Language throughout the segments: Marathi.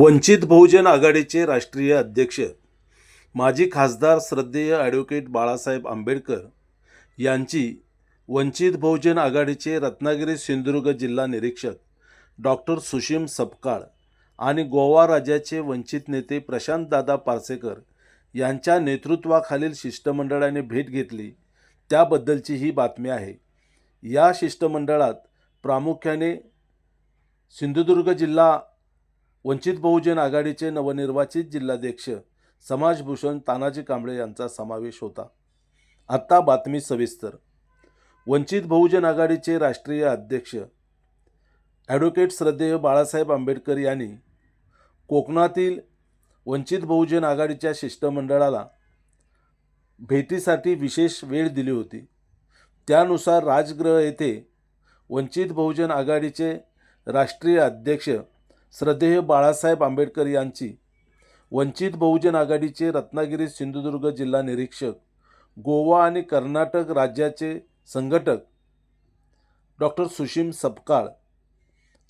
वंचित बहुजन आघाडीचे राष्ट्रीय अध्यक्ष माजी खासदार श्रद्धेय ॲडव्होकेट बाळासाहेब आंबेडकर यांची वंचित बहुजन आघाडीचे रत्नागिरी सिंधुदुर्ग जिल्हा निरीक्षक डॉक्टर सुशीम सपकाळ आणि गोवा राज्याचे वंचित नेते प्रशांतदादा पारसेकर यांच्या नेतृत्वाखालील शिष्टमंडळाने भेट घेतली. त्याबद्दलची ही बातमी आहे. या शिष्टमंडळात प्रामुख्याने सिंधुदुर्ग जिल्हा वंचित बहुजन आघाडीचे नवनिर्वाचित जिल्हाध्यक्ष समाजभूषण तानाजी कांबळे यांचा समावेश होता. आत्ता बातमी सविस्तर. वंचित बहुजन आघाडीचे राष्ट्रीय अध्यक्ष ॲडव्होकेट श्रद्धेय बाळासाहेब आंबेडकर यांनी कोकणातील वंचित बहुजन आघाडीच्या शिष्टमंडळाला भेटीसाठी विशेष वेळ दिली होती. त्यानुसार राजगृह येथे वंचित बहुजन आघाडीचे राष्ट्रीय अध्यक्ष श्रद्धेय बाळासाहेब आंबेडकर यांची वंचित बहुजन आघाडीचे रत्नागिरी सिंधुदुर्ग जिल्हा निरीक्षक गोवा आणि कर्नाटक राज्याचे संघटक डॉक्टर सुशीम सपकाळ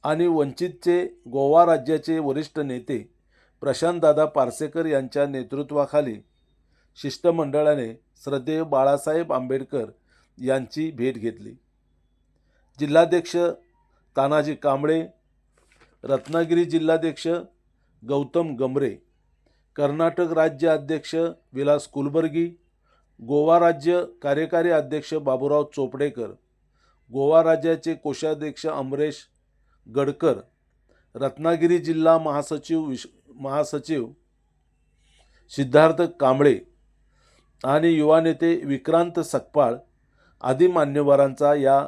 आणि वंचितचे गोवा राज्याचे वरिष्ठ नेते प्रशांतदादा पारसेकर यांच्या नेतृत्वाखाली शिष्टमंडळाने श्रद्धेय बाळासाहेब आंबेडकर यांची भेट घेतली. जिल्हाध्यक्ष तानाजी कांबळे रत्नागिरी जिल्हाध्यक्ष गौतम गमरे कर्नाटक राज्य अध्यक्ष विलास कुलबर्गी गोवा राज्य कार्यकारी अध्यक्ष बाबूराव चोपडेकर गोवा राज्याचे कोषाध्यक्ष अमरेश गडकर रत्नागिरी जिल्हा महासचिव विश महासचिव सिद्धार्थ कांबळे आणि युवा नेते विक्रांत सकपाळ आदी मान्यवरांचा या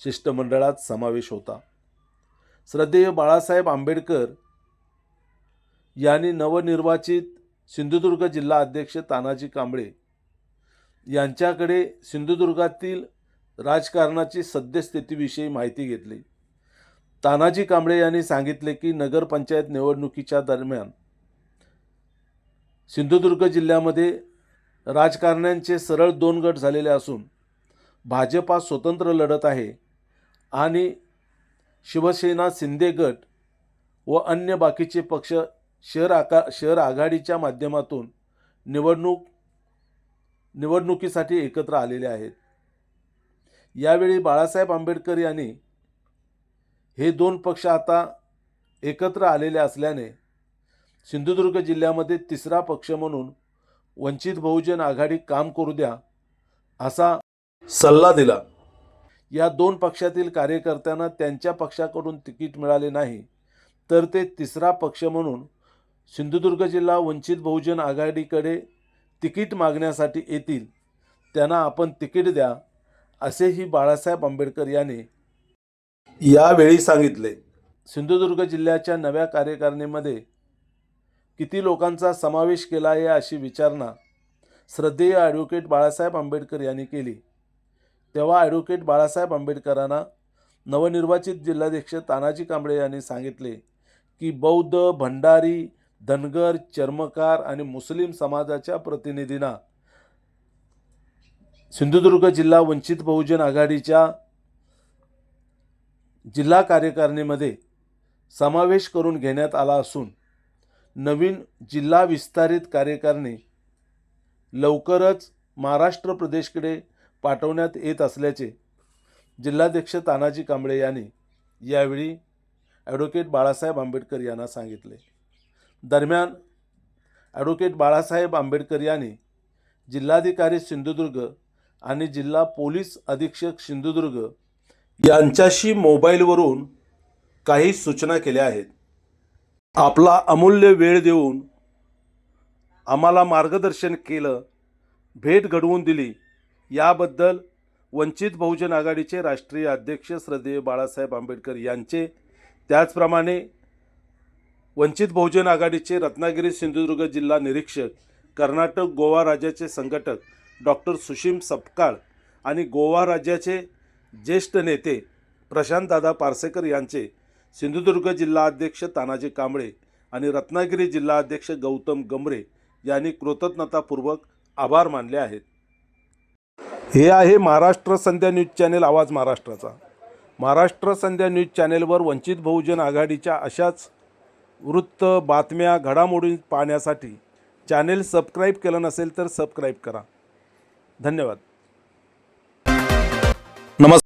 शिष्टमंडळात समावेश होता. श्रद्धेय बाळासाहेब आंबेडकर यांनी नवनिर्वाचित सिंधुदुर्ग जिल्हा अध्यक्ष तानाजी कांबळे यांच्याकडे सिंधुदुर्गातील राजकारणाची सद्यस्थितीविषयी माहिती घेतली. तानाजी कांबळे यांनी सांगितले की नगरपंचायत निवडणुकीच्या दरम्यान सिंधुदुर्ग जिल्ह्यामध्ये राजकारण्यांचे सरळ दोन गट झालेले असून भाजपा स्वतंत्र लढत आहे आणि शिवसेना शिंदे गट व अन्य बाकीचे पक्ष शहर आका शहर आघाडीच्या माध्यमातून निवडणूक निवडणुकीसाठी एकत्र आलेले आहेत. यावेळी बाळासाहेब आंबेडकर यांनी हे दोन पक्ष आता एकत्र आलेले असल्याने सिंधुदुर्ग जिल्ह्यामध्ये तिसरा पक्ष म्हणून वंचित बहुजन आघाडी काम करू द्या असा सल्ला दिला. या दोन पक्षातील कार्यकर्त्यांना त्यांच्या पक्षाकडून तिकीट मिळाले नाही तर ते तिसरा पक्ष म्हणून सिंधुदुर्ग जिल्हा वंचित बहुजन आघाडीकडे तिकीट मागण्यासाठी येतील. त्यांना आपण तिकीट द्या असेही बाळासाहेब आंबेडकर यांनी यावेळी सांगितले. सिंधुदुर्ग जिल्ह्याच्या नव्या कार्यकारिणीमध्ये किती लोकांचा समावेश केला आहे अशी विचारणा श्रद्धेय ॲडव्होकेट बाळासाहेब आंबेडकर यांनी केली. तेव्हा ॲडव्होकेट बाळासाहेब आंबेडकरांना नवनिर्वाचित जिल्हाध्यक्ष तानाजी कांबळे यांनी सांगितले की बौद्ध भंडारी धनगर चर्मकार आणि मुस्लिम समाजाच्या प्रतिनिधींना सिंधुदुर्ग जिल्हा वंचित बहुजन आघाडीच्या जिल्हा कार्यकारिणीमध्ये समावेश करून घेण्यात आला असून नवीन जिल्हा विस्तारित कार्यकारिणी लवकरच महाराष्ट्र प्रदेशकडे पाठवण्यात येत असल्याचे जिल्हाध्यक्ष तानाजी कांबळे यांनी यावेळी ॲडव्होकेट बाळासाहेब आंबेडकर यांना सांगितले. दरम्यान ॲडव्होकेट बाळासाहेब आंबेडकर यांनी जिल्हाधिकारी सिंधुदुर्ग आणि जिल्हा पोलीस अधीक्षक सिंधुदुर्ग यांच्याशी मोबाईलवरून काही सूचना केल्या आहेत. आपला अमूल्य वेळ देऊन आम्हाला मार्गदर्शन केलं भेट घडवून दिली. याबद्दल वंचित बहुजन आघाडीचे राष्ट्रीय अध्यक्ष श्रद्धेय बाळासाहेब आंबेडकर यांचे त्याचप्रमाणे वंचित बहुजन आघाडीचे रत्नागिरी सिंधुदुर्ग जिल्हा निरीक्षक कर्नाटक गोवा राज्याचे संघटक डॉक्टर सुशीम सपकाळ आणि गोवा राज्याचे ज्येष्ठ नेते प्रशांतदादा पारसेकर यांचे सिंधुदुर्ग जिल्हा अध्यक्ष तानाजी कांबळे आणि रत्नागिरी जिल्हा अध्यक्ष गौतम गमरे यांनी कृतज्ञतापूर्वक आभार मानले आहेत. हे आहे महाराष्ट्र संध्या न्यूज चॅनेल आवाज महाराष्ट्राचा. महाराष्ट्र संध्या न्यूज चॅनेलवर वंचित बहुजन आघाडीच्या अशाच वृत्त बातम्या घडामोडी पाहण्यासाठी चॅनेल सबस्क्राईब केलं नसेल तर सबस्क्राईब करा. धन्यवाद.